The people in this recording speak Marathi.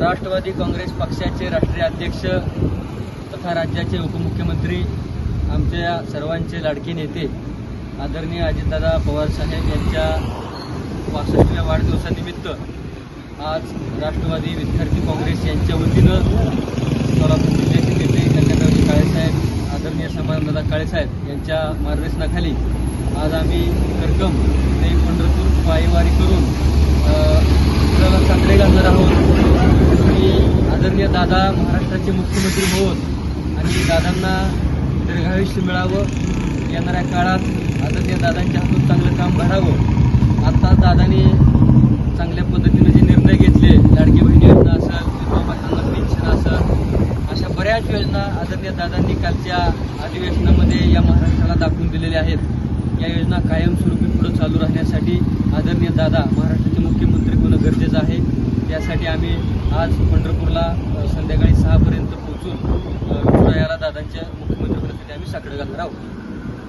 राष्ट्रवादी काँग्रेस पक्षाचे राष्ट्रीय अध्यक्ष तथा राज्याचे उपमुख्यमंत्री आमच्या सर्वांचे लाडके नेते आदरणीय अजितदादा पवार साहेब यांच्या पासष्टव्या वाढदिवसानिमित्त आज राष्ट्रवादी विद्यार्थी काँग्रेस यांच्या वतीनं सोलापूर जिल्ह्याचे नेते कल्याणरावजी काळेसाहेब आदरणीय समानदादा काळेसाहेब यांच्या मार्गदर्शनाखाली आज आम्ही करकम ते पंढरपूर पायवारी करून अ, आपल्याला चांगले घालणार आहोत आणि आदरणीय दादा महाराष्ट्राचे मुख्यमंत्री होत आणि दादांना दीर्घायुष्य मिळावं येणाऱ्या काळात आदरणीय दादांच्या हातून चांगलं काम घडावं आता दादांनी चांगल्या पद्धतीने जे निर्णय घेतले लाडकी बहिणी योजना असेल विधवा पेन्शन असेल अशा बऱ्याच योजना आदरणीय दादांनी कालच्या अधिवेशनामध्ये या महाराष्ट्राला दाखवून दिलेल्या आहेत. या योजना कायमस्वरूपी पुढे चालू राहण्यासाठी आदरणीय दादा महाराष्ट्राचे मुख्यमंत्री होणं गरजेचं आहे. त्यासाठी आम्ही आज पंढरपूरला संध्याकाळी सहापर्यंत पोहोचून विठुरायाला दादांच्या मुख्यमंत्री आम्ही साकडं घालणार आहोत.